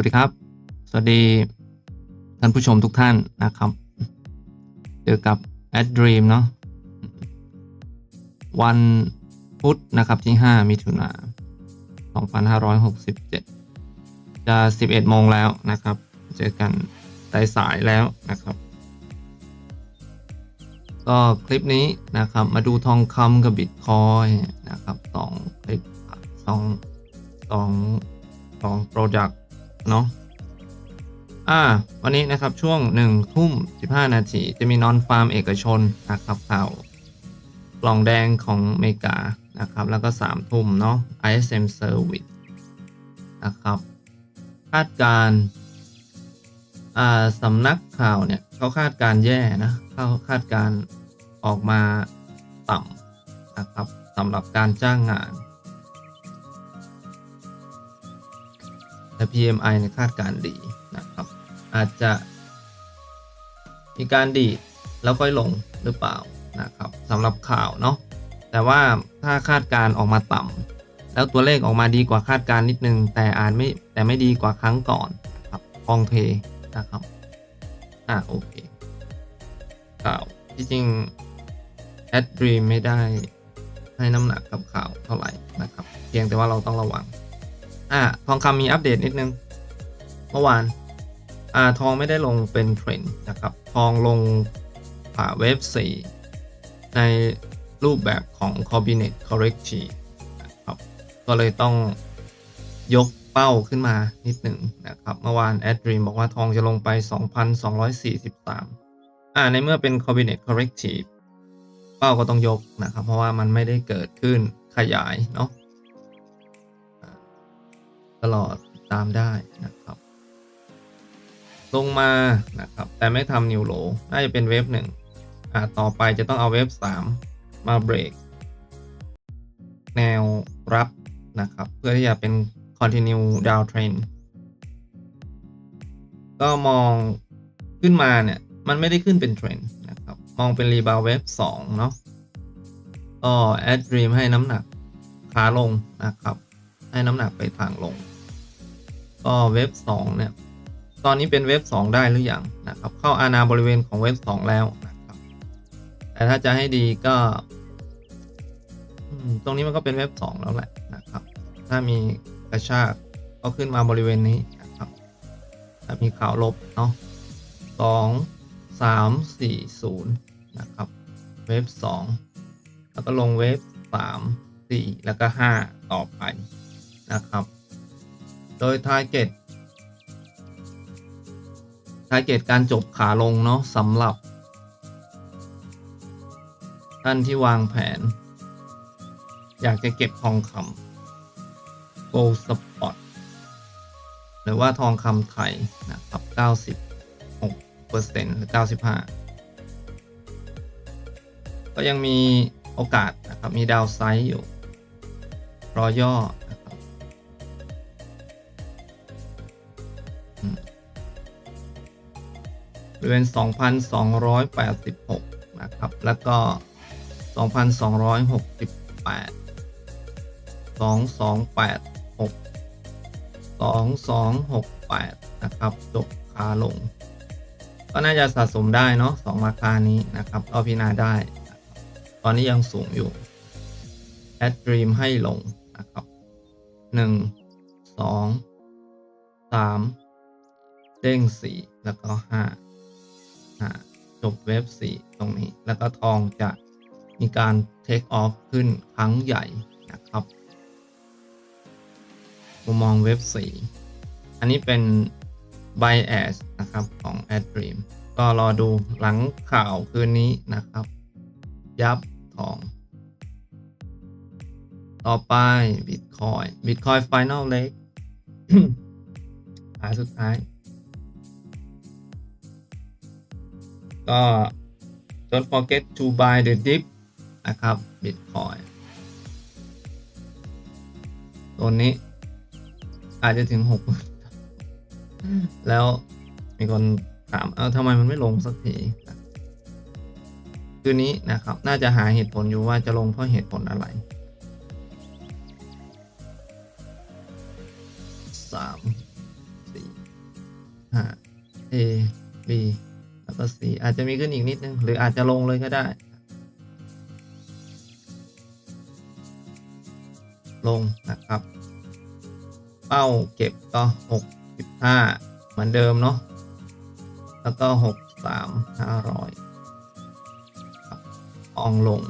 วัสดีครับ สวัสดีท่านผู้ชมทุกท่านนะครับ เจอกับ Ad Dream เนาะวันพุธนะครับที่ 5 มิถุนา2567 จะ 11 โมงแล้วนะครับ เจอกันสายสายแล้วนะครับ ก็คลิปนี้นะครับมาดูทองคำกับบิตคอยนะครับสองคลิปสองสองสองโปรดักต เนาะอ่า วันนี้นะครับช่วง1ทุ่ม15นาทีจะมีนอนฟาร์มเอกชนนะครับข่าวกล่องแดงของเมกานะครับ แล้วก็3ทุ่มเนาะ ISM Service นะครับ คาดการอ่าสำนักข่าวเนี่ยเขาคาดการแย่นะเขาคาดการออกมาต่ำนะครับสำหรับการจ้างงาน แต่ PMI เนี่ยคาดการดีนะครับ อาจจะมีการดีแล้วค่อยลงหรือเปล่านะครับสำหรับข่าวเนาะแต่ว่าถ้าคาดการออกมาต่ำแล้วตัวเลขออกมาดีกว่าคาดการนิดนึง แต่อาจไม่แต่ไม่ดีกว่าครั้งก่อนนะครับพองเทนะครับอ่าโอเคข่าวที่จริงแอดดรีมไม่ได้ให้น้ำหนักกับข่าวเท่าไหร่นะครับ เพียงแต่ว่าเราต้องระวัง อ่าทองคำมีอัปเดตนิดนึง เมื่อวานอ่าทองไม่ได้ลงเป็นเทรนด์นะครับ ทองลงผ่าเวฟ4ในรูปแบบของ Combinate Corrective นะครับ ก็เลยต้องยกเป้าขึ้นมานิดหนึ่งนะครับ เมื่อวาน a d d r e a m บอกว่าทองจะลงไป 2,243 อ่า ในเมื่อเป็น Combinate Corrective เป้าก็ต้องยกนะครับ เพราะว่ามันไม่ได้เกิดขึ้นขยายเนาะ ตลอดตามได้นะครับ ลงมานะครับ แต่ไม่ทำนิวโลน่าจะเป็นเวฟหนึ่งอ่าต่อไปจะต้องเอาเวฟสามมาเบรกแนวรับนะครับ เพื่อที่จะเป็น continue down trend ก็มองขึ้นมาเนี่ย มันไม่ได้ขึ้นเป็นเทรนด์นะครับ มองเป็นรีบาวเวฟสองเนาะก็แอดดรีมให้น้ำหนักขาลงนะครับ ให้น้ำหนักไปทางลง ก็เว็บ2เนี่ยตอนนี้เป็นเว็บ 2 ได้หรือยังนะครับ เข้าอาณาบริเวณของเว็บ 2 แล้วนะครับ แต่ถ้าจะให้ดีก็ตรงนี้มันก็เป็นเว็บ 2 แล้วแหละนะครับ ถ้ามีกระชากก็ขึ้นมาบริเวณนี้นะครับ ถ้ามีข่าวลบเนาะสองสามสี่ศูนย์นะครับ เว็บ 2 แล้วก็ลงเว็บสามสี่แล้วก็ห้าต่อไปนะครับ โดย target target การจบขาลงเนาะสำหรับ ท่านที่วางแผน อยากจะเก็บทองคำ gold spot หรือว่าทองคำไทยนะครับ 96%หรือ 95 ก็ยังมีโอกาสนะครับ มีดาวไซด์อยู่รอย่อ บริเวณ 2,286 นะครับ แล้วก็ 2,268 2286 2268 นะครับจบขาลง ก็น่าจะสะสมได้เนาะสองราคานี้นะครับก็พิจารณาได้ ตอนนี้ยังสูงอยู่แอดดรีมให้ลงนะครับ 1 2 3เด้ง4 แล้วก็5อ่า จบเว็บ 4 ตรงนี้ แล้วก็ทองจะมีการ take off ขึ้นครั้งใหญ่นะครับมุมมองเว็บ 4 อันนี้เป็น bias นะครับของ a d d r e a m ก็รอดูหลังข่าวคืนนี้นะครับ ยับทอง ต่อไป Bitcoin Bitcoin Final Leg ขาสุดท้าย ก็ don't forget to buy the dip นะครับ Bitcoin ตัวนี้ อาจจะถึงหกแล้วมีคนถาม เอาทำไมมันไม่ลงสักทีคืนนี้นะครับ น่าจะหาเหตุผลอยู่ว่าจะลงเพราะเหตุผลอะไรสามสี่ห้า A B แล้วก็ C อาจจะมีขึ้นอีกนิดนึง หรืออาจจะลงเลยก็ได้ ลงนะครับ เป้าเก็บก็65เหมือนเดิมเนาะแล้วก็63 500ครับอองลง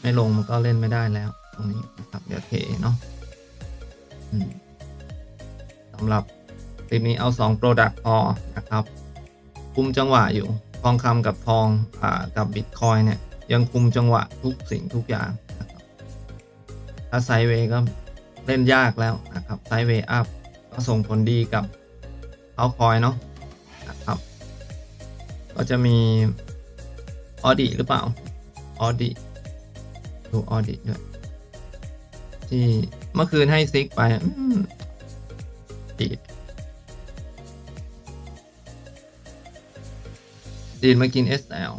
ไม่ลงมันก็เล่นไม่ได้แล้ว ตรงนี้นะครับเดี๋ยวเทเนาะสำหรับคลิปนี้เอา2 Product พอนะครับ คุมจังหวะอยู่ ทองคำกับทองอ่ากับบิตคอยเนี่ยยังคุมจังหวะทุกสิ่งทุกอย่างนะครับถ้าไซเวย์ก็เล่นยากแล้วนะครับไซเวย์อัพก็ส่งผลดีกับเอาคอยเนาะนะครับ ก็จะมีออดิหรือเปล่าออดิดูออดิด้วยที่เมื่อคืนให้ซิกไปอืมดีด ดีดมากิน SL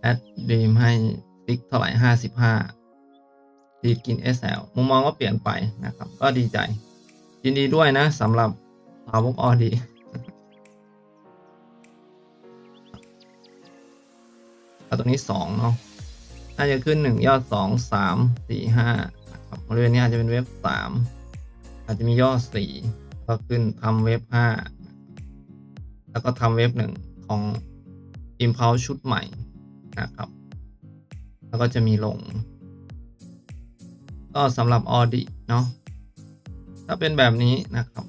แอดดีมให้ซิกเท่าไหร่ห้าสิบห้าดีกิน SL มุมมองก็เปลี่ยนไปนะครับ ก็ดีใจยินดีด้วยนะสำหรับสาวกออดีเอาตัวนี้สองเนาะน่าจะขึ้นหนึ่งยอดสองสามสี่ห้าครับบริเวณนี้อาจจะเป็นเว็บสามอาจจะมียอดสี่ก็ขึ้นทำเว็บห้า แล้วก็ทำเว็บหนึ่งของ Impulse ชุดใหม่นะครับ แล้วก็จะมีลง ก็สำหรับออดิเนาะถ้าเป็นแบบนี้นะครับ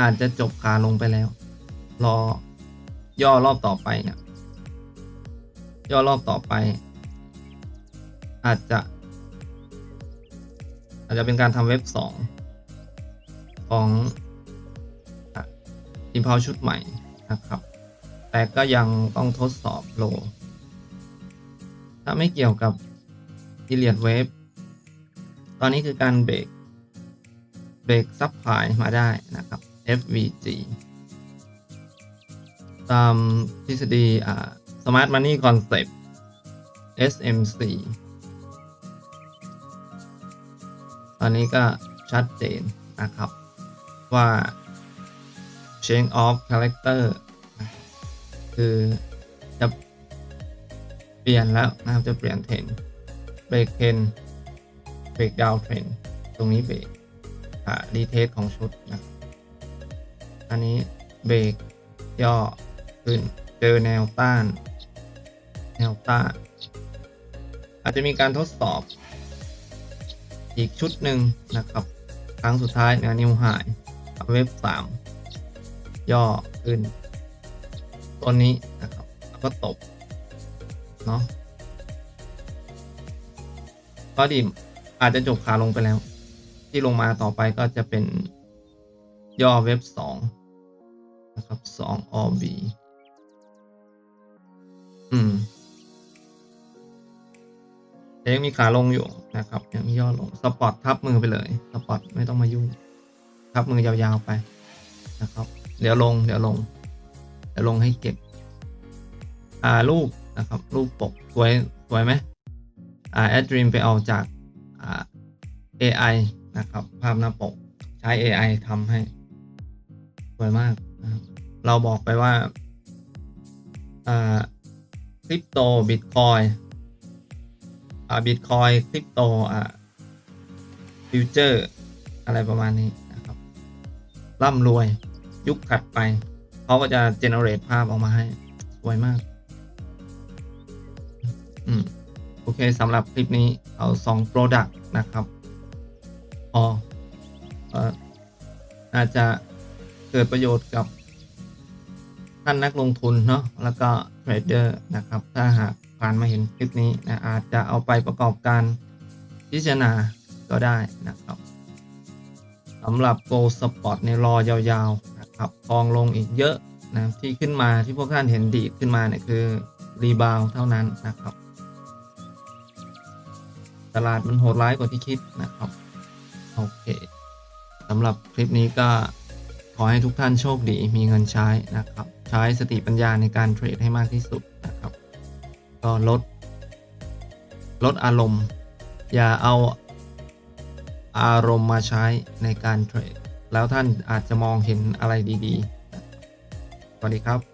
อาจจะจบขาลงไปแล้ว รอย่อรอบต่อไปเนี่ยย่อรอบต่อไป อาจจะ อาจจะเป็นการทำเว็บ 2 ของอิมพาวชุดใหม่นะครับ แต่ก็ยังต้องทดสอบโล ถ้าไม่เกี่ยวกับ i l i a d Wave ตอนนี้คือการเบรกเบรกซับพลายมาได้นะครับ FVG ตามทฤษฎีอ่า Smart Money Concept SMC ตอนนี้ก็ชัดเจนนะครับ ว่า Change of Character คือจะเปลี่ยนแล้วนะครับจะเปลี่ยนเทรนเบรกเทรนเบรกดาวเทรนตรงนี้เบรกอ่าดีเทสของชุดนะครับอันนี้เบรกย่อขึ้นเจอแนวต้าน แนวต้านอาจจะมีการทดสอบ อีกชุดหนึ่งนะครับ ครั้งสุดท้ายนื้อนิวไฮ เว็บสามย่อขึ้นตัวนี้นะครับแล้วก็ตบเนาะก็ดีอาจจะจบขาลงไปแล้ว ที่ลงมาต่อไปก็จะเป็นย่อเว็บสองนะครับสอง OB อืมยังมีขาลงอยู่นะครับยังมีย่อลง สปอร์ตทับมือไปเลย สปอร์ตไม่ต้องมายุ่ง ทับมือยาวๆไปนะครับ เดี๋ยวลงเดี๋ยวลง เดี๋ยวลงให้เก็บ อ่ารูปนะครับ รูปปกสวยสวยไหมอ่าแอดดรีมไปเอาจากอ่า AI นะครับ ภาพหน้าปกใช้ AI ทำให้สวยมากนะครับเราบอกไปว่าอ่าคริปโตบิตคอยอ่าบิตคอยคริปโตอ่าฟิวเจอร์อะไรประมาณนี้ ร่ำรวย ยุคถัดไปเขาก็จะเจเนเรตภาพออกมาให้สวยมาก อืม โอเคสำหรับคลิปนี้เอา2 Product นะครับพออออาจจะเกิดประโยชน์กับท่านนักลงทุนเนาะแล้วก็เทรดเดอร์นะครับ ถ้าหากผ่านมาเห็นคลิปนี้นะอาจจะเอาไปประกอบการพิจารณาก็ได้นะครับ สำหรับ Gold Spot ในรอยาวๆนะครับทองลงอีกเยอะนะที่ขึ้นมาที่พวกท่านเห็นดีขึ้นมาเนี่ยคือรีบาวเท่านั้นนะครับ ตลาดมันโหดร้ายกว่าที่คิดนะครับ โอเคสำหรับคลิปนี้ก็ขอให้ทุกท่านโชคดีมีเงินใช้นะครับ ใช้สติปัญญาในการเทรดให้มากที่สุดนะครับ ก็ลด ลดอารมณ์ อย่าเอา อารมณ์มาใช้ในการเทรด แล้วท่านอาจจะมองเห็นอะไรดีๆ สวัสดีครับ